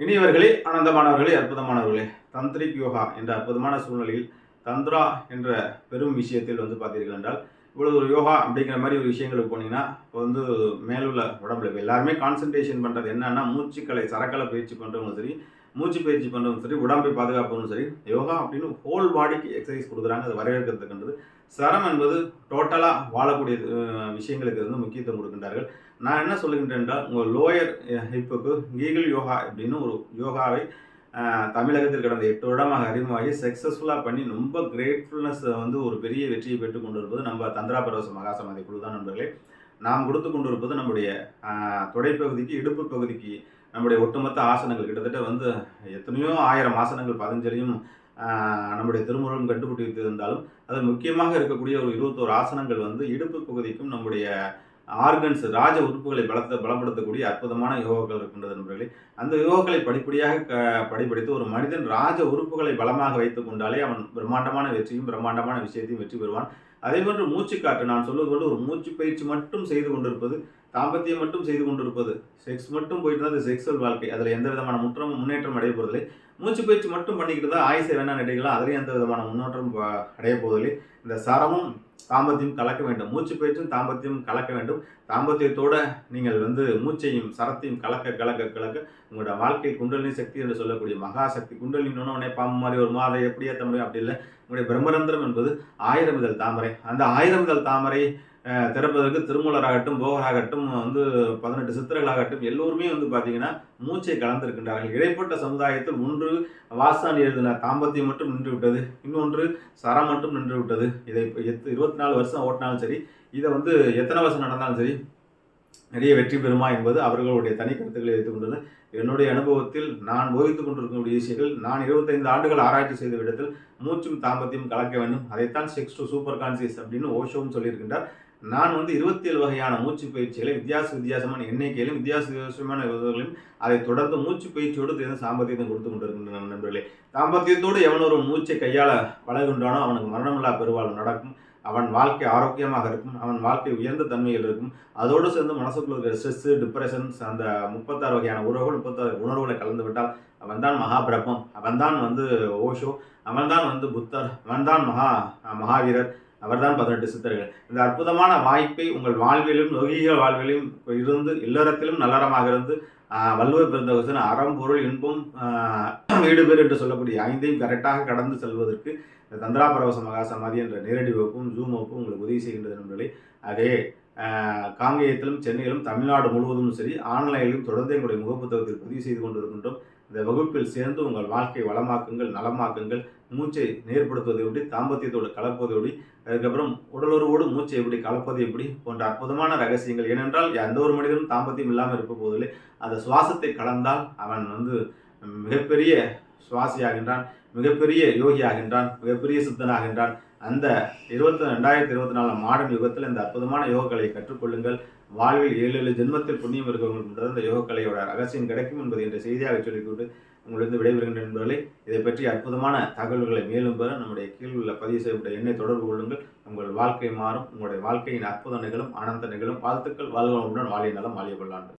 இனியவர்களே ஆனந்தமானவர்களே அற்புதமானவர்களே தந்திரிக் யோகா என்ற அற்புதமான சூழ்நிலையில் தந்த்ரா என்ற பெரும் விஷயத்தில் வந்து பார்த்தீர்கள் என்றால் இவ்வளவு ஒரு யோகா அப்படிங்கிற மாதிரி ஒரு விஷயங்களுக்கு போனீங்கன்னா இப்போ வந்து மேலுள்ள உடம்புல எல்லாருமே கான்சன்ட்ரேஷன் பண்ணுறது என்னன்னா மூச்சுக்கலை சரக்கலை பயிற்சி பண்ணுறவங்களும் சரி மூச்சு பயிற்சி பண்ணுறதும் சரி உடம்பை பாதுகாப்பதும் சரி யோகா அப்படின்னு ஹோல் பாடிக்கு எக்ஸசைஸ் கொடுக்குறாங்க. அது வரவேற்கிறதுக்குன்றது சரம் என்பது டோட்டலாக வாழக்கூடிய விஷயங்களுக்கு வந்து முக்கியத்துவம் கொடுக்கின்றார்கள். நான் என்ன சொல்லுகின்றேன் என்றால் உங்கள் லோயர் ஹிப்புக்கு கீகிள் யோகா அப்படின்னு ஒரு யோகாவை தமிழகத்தில் கடந்த எட்டு வருடமாக அறிமுகமாகி சக்ஸஸ்ஃபுல்லாக பண்ணி ரொம்ப கிரேட்ஃபுல்னஸ் வந்து ஒரு பெரிய வெற்றியை பெற்றுக் கொண்டு இருப்பது நம்ம தந்திரா பரவச மகாசமாதி குழு தான் நண்பர்களே. நாம் கொடுத்து கொண்டு இருப்பது நம்முடைய தொடைப்பகுதிக்கு இடுப்பு பகுதிக்கு நம்முடைய ஒட்டுமொத்த ஆசனங்கள் கிட்டத்தட்ட வந்து எத்தனையோ ஆயிரம் ஆசனங்கள் பதஞ்சலியும் நம்முடைய திருமுருகன் கண்டுபிடி வைத்திருந்தாலும் அதில் முக்கியமாக இருக்கக்கூடிய ஒரு இருபத்தோரு ஆசனங்கள் வந்து இடுப்பு பகுதிக்கும் நம்முடைய ஆர்கன்ஸ் ராஜ உறுப்புகளை பலத்த பலப்படுத்தக்கூடிய அற்புதமான யோகாக்கள் இருக்கின்றது நண்பர்களே. அந்த யோகாக்களை படிப்படியாக க படிப்படித்து ஒரு மனிதன் ராஜ உறுப்புகளை பலமாக வைத்து கொண்டாலே அவன் பிரம்மாண்டமான வெற்றியும் பிரம்மாண்டமான விஷயத்தையும் வெற்றி பெறுவான். அதே போன்று மூச்சுக்காற்று நான் சொல்வது போல ஒரு மூச்சு பயிற்சி மட்டும் செய்து கொண்டிருப்பது தாம்பத்தியம் மட்டும் செய்து கொண்டிருப்பது செக்ஸ் மட்டும் போயிட்டு தான் அது செக்ஸுவல் வாழ்க்கை. அதில் எந்த விதமான முற்றம் முன்னேற்றம் அடைய போதில்லை மூச்சு பயிற்சி மட்டும் பண்ணிக்கிட்டு தான் ஆயுசை வேணா நடிக்கலாம் அதுலேயும் எந்த விதமான முன்னேற்றம் அடைய போதில்லை இந்த சரமும் தாம்பத்தியம் கலக்க வேண்டும். மூச்சு பயிற்சியும் தாம்பத்தியம் கலக்க வேண்டும். தாம்பத்தியத்தோட நீங்கள் வந்து மூச்சையும் சரத்தையும் கலக்க கலக்க கலக்க உங்களோட வாழ்க்கை குண்டலினி சக்தி என்று சொல்லக்கூடிய மகா சக்தி குண்டலினி உடனே பாம்பு மாதிரி ஒரு மாதை எப்படி ஏற்ற முடியும் அப்படி இல்லை. உங்களுடைய பிரம்மரந்திரம் என்பது ஆயிரம் இதழ் தாமரை. அந்த ஆயிரம் இதழ் தாமரை திறப்பதற்கு திருமூலராகட்டும் போகராகட்டும் வந்து பதினெட்டு சித்திரர்களாகட்டும் எல்லோருமே வந்து பார்த்தீங்கன்னா மூச்சை கலந்திருக்கின்றார்கள். இடைப்பட்ட சமுதாயத்தில் ஒன்று வாசான் எழுதின தாம்பத்தியம் மட்டும் நின்று விட்டது இன்னொன்று சரம் மட்டும் நின்று விட்டது இதை இப்போ எத்து இருபத்தி நாலு வருஷம் ஓட்டினாலும் சரி இதை வந்து எத்தனை வருஷம் நடந்தாலும் சரி நிறைய வெற்றி பெறுமா என்பது அவர்களுடைய தனி கருத்துக்களை வைத்துக் கொண்டுள்ளது என்னுடைய அனுபவத்தில் நான் போதித்துக் கொண்டிருக்கக்கூடிய விஷயங்கள் நான் இருபத்தைந்து ஆண்டுகள் ஆராய்ச்சி செய்த விடத்தில் மூச்சும் தாம்பத்தியம் கலக்க வேண்டும். அதைத்தான் செக்ஸ் டு சூப்பர் கான்சியஸ் அப்படின்னு ஓஷோவும் சொல்லியிருக்கின்றார். நான் வந்து இருபத்தி ஏழு வகையான மூச்சு பயிற்சிகளை வித்தியாச வித்தியாசமான எண்ணிக்கையிலும் வித்தியாச வித்தியாசமான விதங்களிலும் அதை தொடர்ந்து மூச்சு பயிற்சியோடு சேர்ந்து சாம்பத்தியத்தை கொடுத்து கொண்டிருக்கின்றன நண்பர்களே. தாம்பத்தியத்தோடு எவன் ஒரு மூச்சை கையாள பழகுகின்றானோ அவனுக்கு மரணமில்லா பெருவாழ்வு நடக்கும். அவன் வாழ்க்கை ஆரோக்கியமாக இருக்கும். அவன் வாழ்க்கை உயர்ந்த தன்மையில் இருக்கும். அதோடு சேர்ந்து மனசுக்குள்ள இருக்கிற ஸ்ட்ரெஸ்ஸு டிப்ரெஷன்ஸ் அந்த முப்பத்தாறு வகையான உறவுகள் முப்பத்தாறு உணர்வுகளை கலந்து விட்டால் அவன்தான் மகாபிரபம். அவன்தான் வந்து ஓஷோ. அவன்தான் வந்து புத்தர். அவன்தான் மகா மகாவீரர். அவர்தான் பதினெட்டு சித்தர்கள். இந்த அற்புதமான வாய்ப்பை உங்கள் வாழ்விலும் லௌகீக வாழ்விலும் இருந்து இல்லறத்திலும் நல்லறமாக இருந்து ஆஹ், வள்ளுவர் பிறந்த அறம் பொருள் இன்பம் ஆஹ், என்று சொல்லக்கூடிய ஐந்தையும் கரெக்டாக கடந்து செல்வதற்கு இந்த தந்திரா பரவச மகா சமாதி என்ற நேரடி வகுப்பும் ஜூம் வகுப்பும் உங்களுக்கு உதவி செய்கின்றது நண்பர்களே. அதே காங்கேயத்திலும் சென்னையிலும் தமிழ்நாடு முழுவதும் சரி ஆன்லைனிலும் தொடர்ந்து எங்களுடைய முகப்புத்தகத்தில் பதிவு செய்து கொண்டிருக்கின்றோம். இந்த வகுப்பில் சேர்ந்து உங்கள் வாழ்க்கை வளமாக்குங்கள் நலமாக்குங்கள் மூச்சை நேர்படுத்துவது எப்படி தாம்பத்தியத்தோடு கலப்பது எப்படி அதுக்கப்புறம் உடலுறவோடு மூச்சை எப்படி கலப்பது எப்படி போன்ற அற்புதமான ரகசியங்கள். ஏனென்றால் எந்த ஒரு மனிதனும் தாம்பத்தியம் இல்லாமல் இருப்ப போதில்லை அந்த சுவாசத்தை கலந்தால் அவன் வந்து மிகப்பெரிய சுவாசியாகின்றான் மிகப்பெரிய யோகி ஆகின்றான் மிகப்பெரிய சித்தனாகின்றான் அந்த இருபத்தி ரெண்டாயிரத்தி இருபத்தி நாலு மாடம் யுகத்தில் இந்த அற்புதமான யோகக்கலையை கற்றுக்கொள்ளுங்கள் வாழ்வில் ஏழு ஏழு ஜென்மத்தில் புண்ணியம் இருக்கவங்களுக்கு இந்த யோகக்கலையோட ரகசியம் கிடைக்கும் என்பது என்ற செய்தியாக சொல்லிக்கொண்டு உங்களிருந்து விடைபெறுகின்ற நண்பர்களே இதை பற்றி அற்புதமான தகவல்களை மேலும் பெற நம்முடைய கீழ் உள்ள பதிவு செய்யப்பட்ட எண்ணை தொடர்பு கொள்ளுங்கள் உங்கள் வாழ்க்கை மாறும் உங்களுடைய வாழ்க்கையின் அற்புத நிகழும் ஆனந்த நிகழும் வாழ்த்துக்கள் வாழ்வளமுடன் வாழிய நலம் வாழிய கொள்ளாண்டு